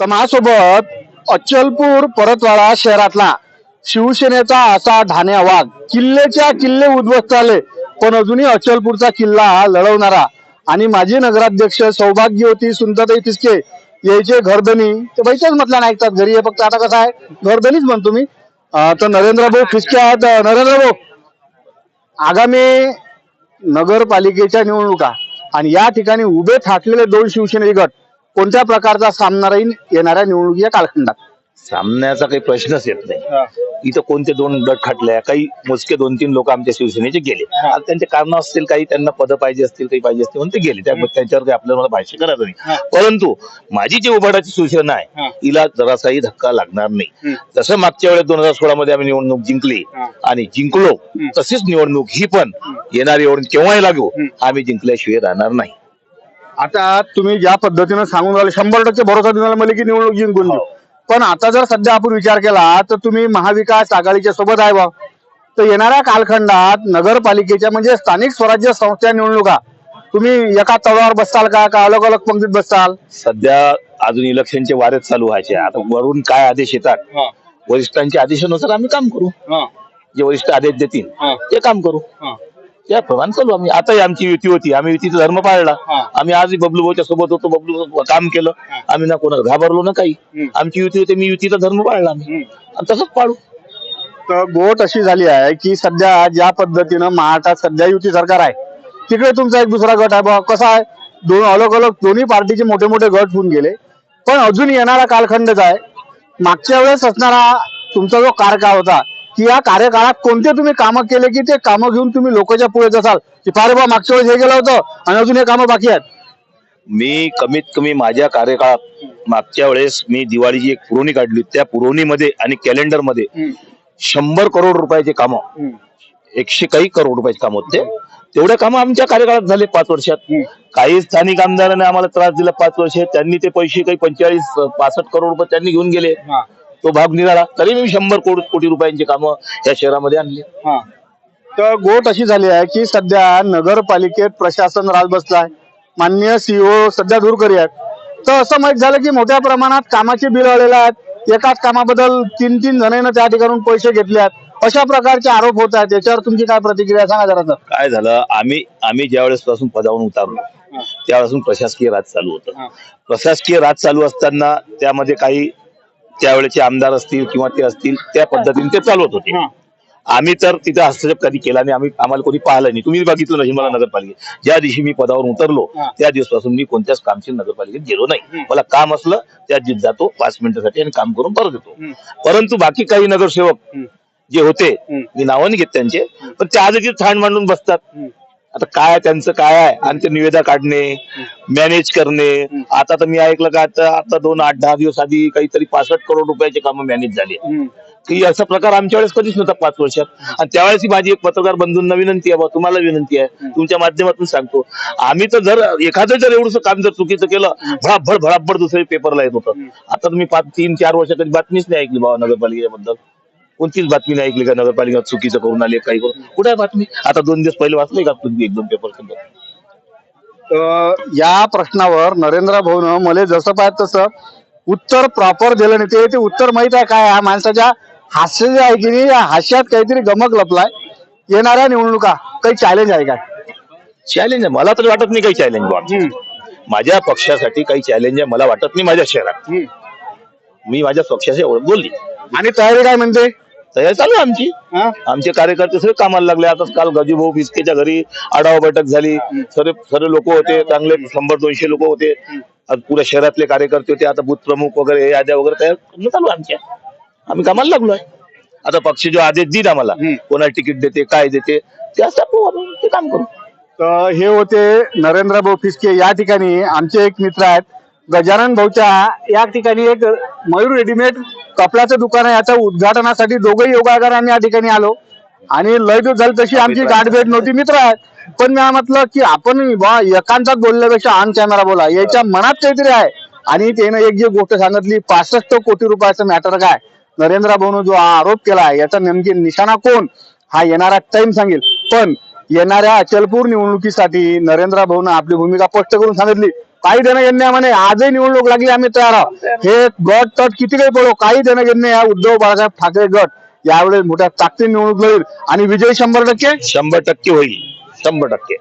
तर माझ्यासोबत अचलपूर परतवाडा शहरातला शिवसेनेचा असा ढाणे आवाज किल्लेच्या किल्ले उद्ध्वस्त झाले. पण अजूनही अचलपूरचा किल्ला लढवणारा आणि माजी नगराध्यक्ष सौभाग्यवती सुंदरताई तिसके यायचे घरधनी. ते बैठक म्हटल्या नाही ऐकतात घरी हे फक्त आता कसं आहे घरधनीच म्हणतो मी तर नरेंद्र भाऊ फिसके आहेत. नरेंद्र भाऊ आगामी नगरपालिकेच्या निवडणुका आणि या ठिकाणी उभे ठाकलेले दोन शिवसेनेचे गट कोणत्या प्रकारचा सामना राहील येणाऱ्या निवडणुकीच्या कालखंडात? सामन्याचा काही प्रश्नच येत नाही. इथं कोणते दोन गट खाटल्या काही मोजके दोन तीन लोक आमच्या शिवसेनेचे गेले. आता त्यांचे कारण असतील काही त्यांना पद पाहिजे असतील काही पाहिजे असतील म्हणून ते गेले. त्या त्यांच्यावर काही आपल्याला मला भाष्य करायचं नाही. परंतु माझी जी उभाटाची शिवसेना आहे तिला जरासाही धक्का लागणार नाही. जसं मागच्या वेळेस दोन हजार सोळा मध्ये आम्ही निवडणूक जिंकली आणि जिंकलो तशीच निवडणूक ही पण येणारी निवडणूक केव्हाही लागू आम्ही जिंकल्याशिवाय राहणार नाही. आता तुम्ही ज्या पद्धतीनं सांगून राहिले शंभर टक्के भरोसा देणार मला की निवडणूक जिंकून देऊ पण आता जर सध्या आपण विचार केला तर तुम्ही महाविकास आघाडीच्या सोबत आहे बा. तर येणाऱ्या कालखंडात नगरपालिकेच्या म्हणजे स्थानिक स्वराज्य संस्था निवडणुका तुम्ही एका तळावर बसताल का? का अलग अलग पंक्तीत बसताल? सध्या अजून इलेक्शनचे वारेच चालू व्हायचे. आता वरून काय आदेश येतात? वरिष्ठांच्या आदेशानुसार आम्ही काम करू. जे वरिष्ठ आदेश देतील ते काम करू. त्याप्रमाणे चालू आम्ही. आताही आमची युती होती. आम्ही युतीचा धर्म पाळला. आम्ही आजही बबलू भाऊच्या सोबत होतो. बबलू काम केलं. आम्ही ना कोणाला घाबरलो ना काही. आमची युती होती. मी युतीचा धर्म पाळला आम्ही. आणि तसंच पाळू. तर गोट अशी झाली आहे की सध्या ज्या पद्धतीनं महाराष्ट्रात सध्या युती सरकार आहे तिकडे तुमचा एक दुसरा गट आहे बा कसा आहे? दोन अलग अलग दोन्ही पार्टीचे मोठे मोठे गट होऊन गेले. पण अजून येणारा कालखंडच आहे. मागच्या वेळेस असणारा तुमचा जो कार्यकाळ होता की या कार्यकाळात कोणते तुम्ही कामं केले की ते कामं घेऊन तुम्ही लोकांच्या पुढे जासाल? की फार बा मागच्या वेळेस हे गेलं होतं आणि अजून हे कामं बाकी आहेत. मी कमीत कमी माझ्या कार्यकाळात मागच्या वेळेस मी दिवाळीची एक पुरवणी काढली. त्या पुरवणीमध्ये आणि कॅलेंडरमध्ये शंभर करोड रुपयाचे कामं. एकशे काही करोड रुपयाचे काम होते. तेवढे काम आमच्या कार्यकाळात झाले पाच वर्षात. काही स्थानिक आमदारांनी आम्हाला त्रास दिला पाच वर्ष. त्यांनी ते पैसे काही पंचेचाळीस पासष्ट करोड रुपये त्यांनी घेऊन गेले. तो भाग निघाला. तरी मी शंभर कोटी कोटी रुपयांची कामं या शहरामध्ये आणली. तर गोट अशी झाली आहे की सध्या नगरपालिकेत प्रशासन राज बसलाय माननीय सीओ सध्या दूरकरी आहेत. तर असं माहीत झालं की मोठ्या प्रमाणात कामाचे बिल आलेले आहेत. एकाच कामाबद्दल तीन तीन जणांना त्या ठिकाणून पैसे घेतले आहेत. अशा प्रकारचे आरोप होत आहेत. याच्यावर तुमची काय प्रतिक्रिया आहे? सांगा जरा सर. काय झालं? आम्ही आम्ही ज्या वेळेस पासून पदावरून उतारलो त्यावेळेसून प्रशासकीय राज चालू होतं. प्रशासकीय राज चालू असताना त्यामध्ये काही त्यावेळेचे आमदार असतील किंवा ते असतील त्या पद्धतीने ते चालवत होते. आम्ही तर तिथे हस्तक्षेप कधी केला नाही आम्ही आम्हाला कोणी पाहिलं नाही. तुम्ही बघितलं नाही मला नगरपालिकेत. ज्या दिवशी मी पदावर उतरलो त्या दिवसपासून मी कोणत्याच कामशील नगरपालिकेत गेलो नाही. मला काम असलं त्या दिवशी जातो पाच मिनिटासाठी आणि काम करून परत येतो. परंतु बाकी काही नगरसेवक जे होते मी नावं नाही घेत त्यांचे पण ते आजही ठाण मांडून बसतात. आता काय त्यांचं काय आहे? आणि ते निवेदा काढणे मॅनेज करणे. आता तर मी ऐकलं का आता आता दोन आठ दहा दिवस आधी काहीतरी पासष्ट करोड रुपयाचे कामं मॅनेज झाले की असा प्रकार आमच्या वेळेस कधीच नव्हता पाच वर्षात. आणि त्यावेळेस ही माझी एक पत्रकार बंधूंना विनंती आहे तुम्हाला विनंती आहे. तुमच्या माध्यमातून सांगतो. आम्ही तर जर एखादं जर एवढंसं काम जर चुकीचं केलं भडाभड भडाभड दुसरे पेपरला येत होतं. आता तुम्ही पाच तीन चार वर्षात कधी बातमीच नाही ऐकली बाबा नगरपालिकेबद्दल. कोणतीच बातमी नाही ऐकली का नगरपालिका चुकीचं करून आले काही करून? कुठे बातमी? आता दोन दिवस पहिले वाचले का तुम्ही एक दोन पेपर या प्रश्नावर नरेंद्र भाऊन मला जसं पाहिजे तसं उत्तर प्रॉपर दिलं नाही. ते- ते उत्तर माहीत आहे काय? हा माणसाच्या हास्य जे आहे की नाही या हास्यात काहीतरी गमक लपलाय. येणाऱ्या निवडणुका काही चॅलेंज आहे काय चॅलेंज आहे. मला तरी वाटत नाही काही चॅलेंज माझ्या पक्षासाठी काही चॅलेंज आहे. मला वाटत नाही माझ्या शहरात. मी माझ्या पक्षाशी एवढं बोलली. आणि तयारी काय म्हणते? तयारी चालू आहे आमची. हा? आमचे कार्यकर्ते सगळे कामाला लागले. आता काल गजूभाऊ फिसकेच्या घरी आढावा बैठक झाली. सर्व सर्व लोक होते. चांगले शंभर दोनशे लोक होते. आज पुऱ्या शहरातले कार्यकर्ते होते. आता बूथ प्रमुख वगैरे याद्या वगैरे तयार करणं चालू आहे आमच्या. आम्ही कामाला लागलोय. आता पक्ष जो आदेश देईल आम्हाला कोणाला तिकीट देते काय देते ते असं आपण आपण ते काम करू. तर हे होते नरेंद्र भाऊ फिसके या ठिकाणी. आमचे एक मित्र आहेत. गजानन भाऊच्या या ठिकाणी एक मयूर रेडीमेड कपड्याचं दुकान आहे याच्या उद्घाटनासाठी दोघंही आम्ही या ठिकाणी आलो. आणि लय दिवस झाली तशी आमची गाठ भेट नव्हती मित्र आहेत. पण मी म्हटलं की आपण बा एकांतात बोलल्यापेक्षा ऑन कॅमेरा बोला. याच्या मनात काहीतरी आहे. आणि त्यानं एक जी गोष्ट सांगितली पासष्ट कोटी रुपयाचं मॅटर काय? नरेंद्र भाऊन जो हा आरोप केला याचा नेमकी निशाणा कोण? हा येणारा टाइम सांगेल. पण येणाऱ्या अचलपूर निवडणुकीसाठी नरेंद्र भाऊन आपली भूमिका स्पष्ट करून सांगितली. काही देणं म्हणे आजही निवडणूक लागली आम्ही तयार आहोत. हे गट तट किती काही पडो काही देणं घेणे या उद्धव बाळासाहेब ठाकरे गट यावेळेस मोठ्या ताकदीने निवडणूक लढेल. आणि विजय शंभर टक्के? शंभर टक्के होईल. शंभर टक्के.